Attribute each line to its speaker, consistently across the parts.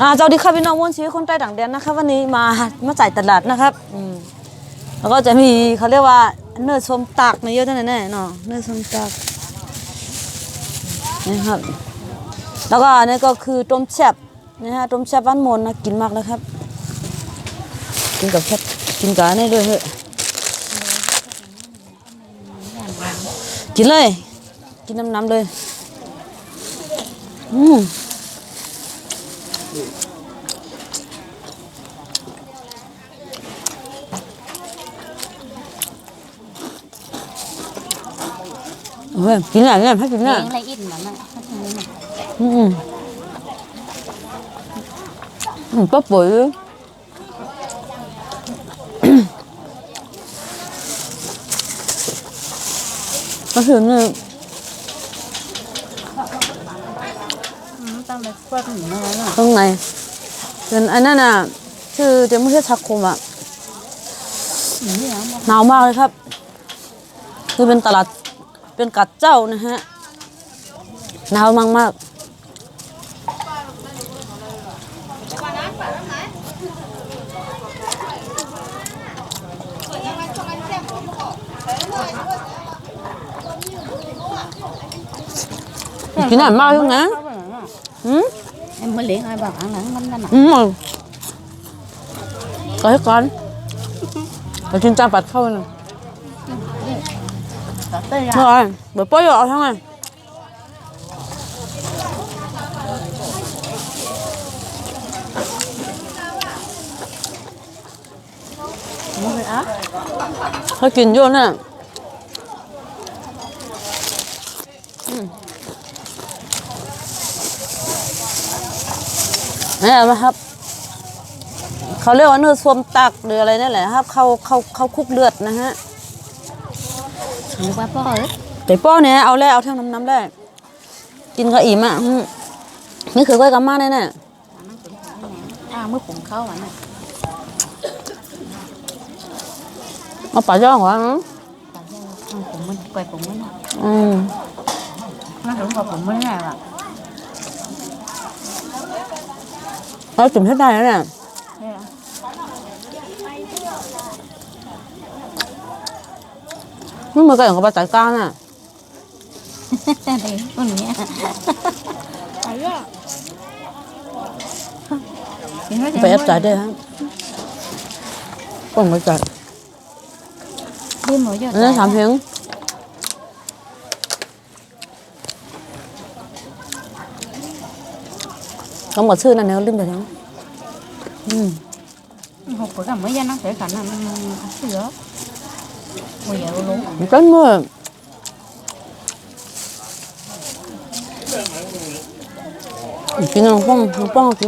Speaker 1: อ่าเจ้าดีครับพี่น้องม้วนชีวิตคนใต้ต่างแดนนะครับวันนี้มามาจ่ายตลาดนะครับอืมแล้วก็จะมีเขาเรียกว่าเนื้อชมตากในเยอะแน่แน่เนาะเนื้อชมตากนี่ครับ แล้วก็อันนี้ก็คือต้มแซ่บนะฮะต้มแซ่บบ้านมนนะกินมากเลยครับ กินกับแซ่บกินกับอันนี้ด้วยเฮ้ยกินเลย กินน้ำๆเลยอืม เฮ้ยกินอะไรเนี่ยให้กิน
Speaker 2: เลี้
Speaker 1: เนี่ย
Speaker 2: ยงอะไรอินมันน่ะถ้าทำนี้น่ะ
Speaker 1: อืมอืมก็ปุ๋ยก็คือเนี่ย
Speaker 2: อืม ตั้งแต่กวาดหนูมาแล้วน่ะ
Speaker 1: ตรงไหนเป็นอันนั้นน่ะชื่อเจมุเทชักคุมอะ
Speaker 2: หนูเนี่ยมัน
Speaker 1: หนาวมากเลยครับ คือเป็นตลาดเป็นกัดเจ้านะฮะหนาวมากมากๆกินอะไรมากยังไงอืม
Speaker 2: em mới liền ai bảo ăn nắng mình nè
Speaker 1: อืมก็ให้ก่อนไปกินจานปัดเข้าหน่อย
Speaker 2: có tới ra
Speaker 1: เมื่อไหร่เดี๋ยวป้อยเอาทั้งไง
Speaker 2: mua cái ớt
Speaker 1: เขากิ นเยอะน่ะอืมนี่ไหมครับ เขาเรียกว่าเนื้อสวมตักหรืออะไรนั่นแหละครับ เขาเขาเขาคลุกเลือดนะฮะ
Speaker 2: mua qua bò ấy
Speaker 1: แต่ป้อเนี่ยเอาแล้วเอาทั้งน้ำน้ำได้ กินก็อิ่มอะอืมนี่คือก้อยกำมาแน่
Speaker 2: à mới cũng khó mà nè
Speaker 1: ๆเอาปลาย่างวะอืม
Speaker 2: ăn cũng mình quay cũng mình
Speaker 1: อืม
Speaker 2: nó cũng vào cũng mình này mà
Speaker 1: เราจุ่มให้ได้แล้วเนี่ย
Speaker 2: Thế à?
Speaker 1: นี่มันก็อย่างกับปลาสายกลางอะ
Speaker 2: đây con nhé Thì nó
Speaker 1: ไปแอบจ่ายได้วยครับป่องไปจ่าย
Speaker 2: đi mỗi giờ
Speaker 1: อันนั้นถามเพียง กำหนดชื่อนั่นเนี่ยลืมไปแล้วอืม
Speaker 2: hộp bữa cả mấy giờ nó sẽ khả năng sữa bây giờ luôn
Speaker 1: มันก็เมื่อกินน้องป้องน้องป้องกิ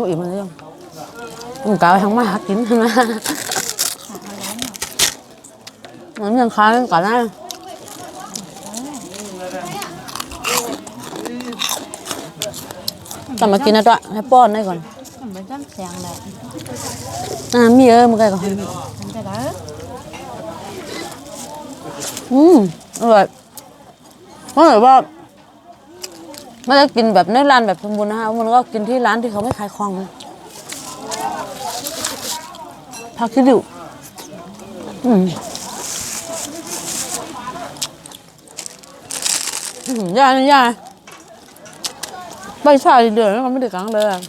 Speaker 1: นอิ่มเลยยังมันกลายทั้งมาหากินใช่ไหมมันยังค้างก่อนนะแต่มากินนะตัวให้ป้อนได้ก่อน
Speaker 2: mình dám sàng lại
Speaker 1: อ่ามีเออมันไก่ก่อน
Speaker 2: thành cái đó
Speaker 1: อืมอร่อยเพราะแบบว่าไม่ได้กินแบบในร้านแบบสมบูรณ์นะคะมันก็กินที่ร้านที่เขาไม่ขายของผักคิดิวอืมอืมยายนะยาย ใบชาเดือดแล้วมันไม่ได้กลางเลยอะ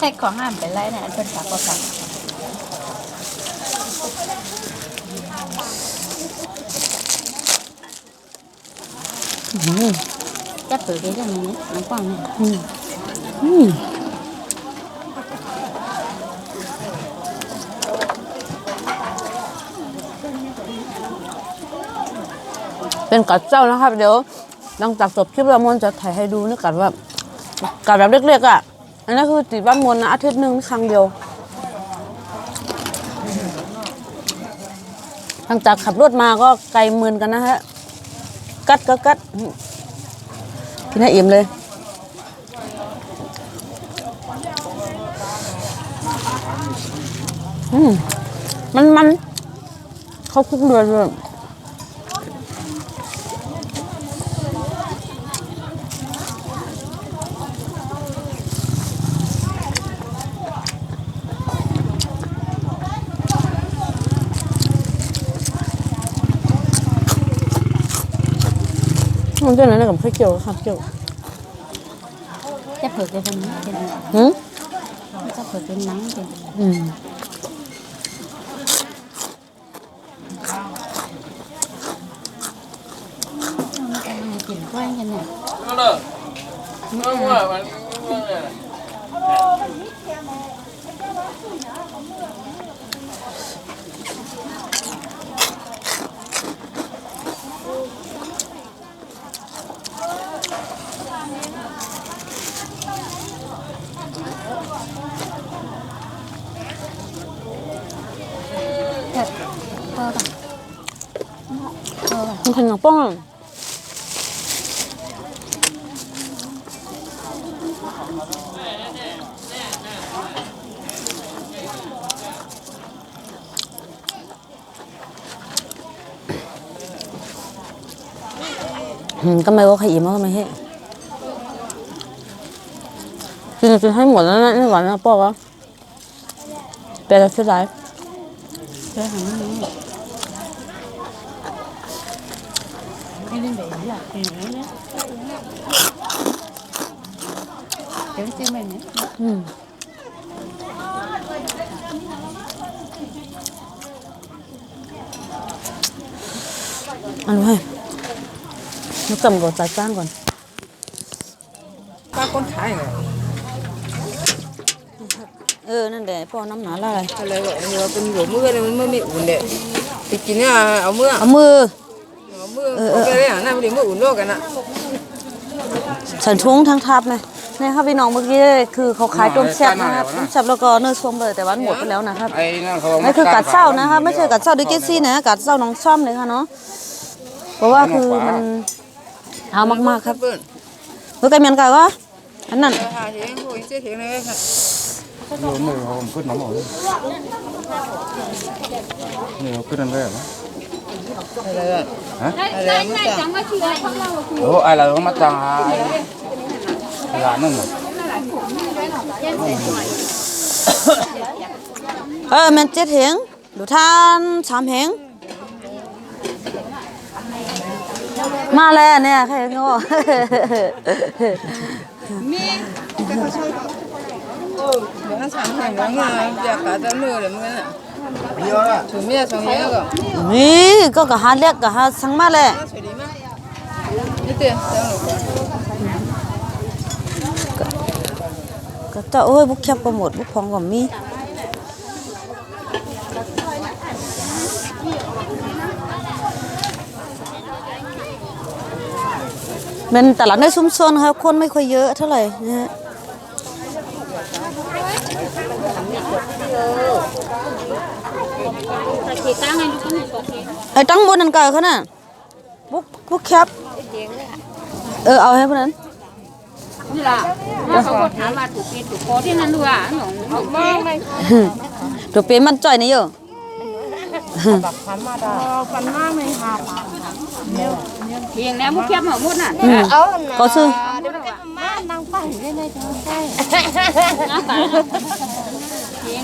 Speaker 2: cái còn ăn phải lấy này bên cả có cả chắc từ cái này nhé nó quăng này
Speaker 1: อืมเป็นกัดเจ้านะครับเดี๋ยว หลังจากจบคลิปเรามนจะถ่ายให้ดูนะกัดว่ากัดแบบเล็กๆอะ อันนั้นคือติดบ้านมนนะอาทิตย์หนึ่งครั้งเดียวหลังจากขับรถมาก็ไกลหมืนกันนะฮะ กัดก็กัดกินให้อิ่มเลยอืมมันมันเขาคลุกเดือดเลย มันจะนั้นกับข้าวเกี๊ยวข้าวเกี๊ยว
Speaker 3: จะเผิกเป็นนังเป็น
Speaker 1: หืม
Speaker 3: จะเผิกเป็นนังเป็น
Speaker 1: อืม
Speaker 3: กินกล้วยกันเนี่ย
Speaker 1: มันขนมป้องอะอืมก็ไม่ว่าใครอิ่มก็ไม่ให้ กินจนให้หมดแล้วนะนี่หวานนะป้อกอะเป็นอะไรที่ไร
Speaker 3: เจอหันนี้ไม่เล่นแบบนี้อะเป็นอย่างนี้เนี่ยเดี๋ยวจริงแบบนี้
Speaker 1: อืมเอันนี้นึกกำกับจ่ายจ้างก่อน
Speaker 2: ป้าคนขายเหรอ
Speaker 1: เออ นั่นแหละพ่อน้ำหนาลาย
Speaker 2: อะไรวะเดี๋ยวเป็นหัวมือเลยมันไม่อุ่นเด็ดไปกินเนี่ยเอามือ
Speaker 1: เอามือ
Speaker 2: เอามือเอาไปเลยอะนั่นมันเดี๋ยวมืออุ่นโลกกันนะ
Speaker 1: ฉันทุ้งทั้งทับไหมนี่ครับพี่น้องเมื่อกี้คือเขาขายต้มแซ่บนะครับต้มแซ่บแล้วก็เนื้อส้มเลยแต่ว่าหมดไปแล้วนะครับ
Speaker 4: ไอ้นั่นเขา
Speaker 1: นี่คือกัดเศร้านะครับไม่ใช่กัดเศร้าดิเกซี่นะกัดเศร้าน้องซ่อมเลยค่ะเนาะเพราะว่าคือมันเอามากๆครับ
Speaker 2: เปิ้ล
Speaker 1: เมื่อกี้เมียนกันก็อันนั้น
Speaker 2: หาเถียงโอ้ยเจ๊เถียงเลยค่ะ
Speaker 4: โยนมือเขาขึ้นน้ำหมดนี่เขาขึ้นนั่นเลยเหรอ
Speaker 2: อะไรอะ
Speaker 4: ฮะ
Speaker 2: อะไรไม่จัง
Speaker 4: โอ้ไอ้เราต้องมาจังหาไอ้ร้านนั่นหมด
Speaker 1: เออแมันเจ็ดเหงดูท่านสามเหงมาแล้วเนี่ยใครก็
Speaker 2: เดี๋ยวนั่นสามแห่งแล้วเงี้ยอยากขา ดจะมือเลยมึงน่ะถูกเมียสองเมียก็
Speaker 1: นี่ก็กะหาเรียกกะหาสังมาแหละ
Speaker 2: สวัสดีมากนี่เตี้ยเจ้าหนูก่อน
Speaker 1: ก็จะโอ้ยบุกแคบก็หมดบุกพองก็มีเป็นตลาดในชุมชนครับคนไม่ค่อยเยอะเท่าไหร่นะฮะ ไอ้ตั้งบนนั่นก็เขาน่ะบุกบุกแคบเออเอาให้พวกนั้น
Speaker 3: นี่ล่ะแล้วเขาก็ถามว่าถูกปีถูกคอที่นั่นด้วยอะหนูหนูมากเลย
Speaker 1: เดี๋ยวเปมันจ่อยนี่อยู่
Speaker 3: เพียงแล้วพวกแคบหมดหมดน่ะ
Speaker 1: อืมก็ซื้อ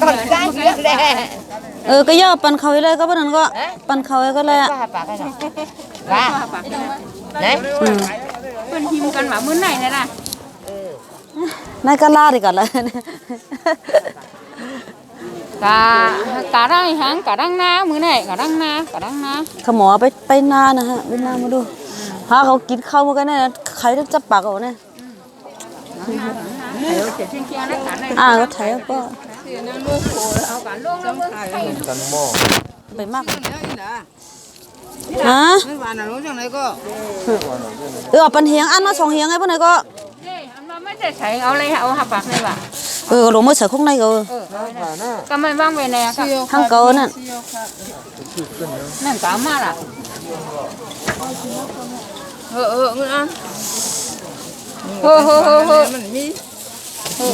Speaker 3: ก่อนได้เยอะเลย
Speaker 1: เออก็ย่อปันเขาให้เลยก็ปานนั้นก็ปันเขาให้ก็เลยอะ
Speaker 3: ว่า
Speaker 1: อืม
Speaker 3: เป็นทีมกันหมามื้อไหนเนี่ยล่ะ
Speaker 1: นายก็ลาดีกันเลย
Speaker 3: กะกะได้หังกะดังนามื้อไหนกะดังนากะดังนา
Speaker 1: เขาหมอไปไปนานะฮะไปนามาดูพาเขากินข้าวมากันเนี่ยใครต้องจับปากเอาเนี่ย
Speaker 3: เดี๋ยวเสียเชียงเชียงแล้วกะได้
Speaker 1: อ่าก็ไถเอาก็
Speaker 2: เสียนั่นมือโผล่
Speaker 3: เอากะลงแล้วมื้อไข่
Speaker 4: จันหม้อ
Speaker 1: ไปมาก
Speaker 2: แล้วอีน่ะ
Speaker 1: ฮะ
Speaker 2: ไม่หวานน่ะรู้จังไหนก็
Speaker 1: เออเอาปันเฮียงอันมาสองเฮียงไงพวกนั้นก็
Speaker 3: เด้อันว่าไม่ได้ใส่เอาเลยเอาหับปากเลยว่ะ
Speaker 1: เออลงมาใส่ข้างในก็เออ
Speaker 3: เออก็ไม่ว่างไว้แน่ก็
Speaker 1: ทั้งเก่านั่น
Speaker 3: นั่นกะมาล่ะ
Speaker 2: เออเออเงินอัน
Speaker 3: เฮ้อเฮ้อเฮ้อเฮ้อ
Speaker 2: มันมี
Speaker 1: เอ๊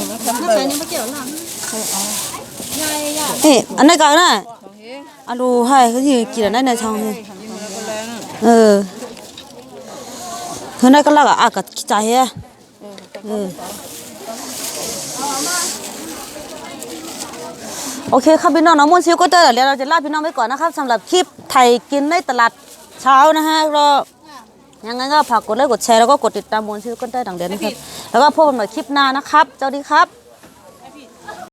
Speaker 1: ะอันนั้นก็น่ะ
Speaker 2: องเฮง
Speaker 1: อันดูให้เขาที่กินอันนั้นในช่องนี้เออคือนั่นก็ลักอะกับใจอะเออโอเคครับพี่น้องน้องมุนซิวก็เจอเดี๋ยวเราจะลาพี่น้องไปก่อนนะครับสำหรับคลิปไทยกินในตลาดเช้านะฮะรอยังไงก็ฝากกดไลค์กดแชร์แล้วก็กดติดตามมวลชื่อก้นใต้ดังเดียนนะครับแล้วก็พบกันใหม่คลิปหน้านะครับเจ้าดีครับ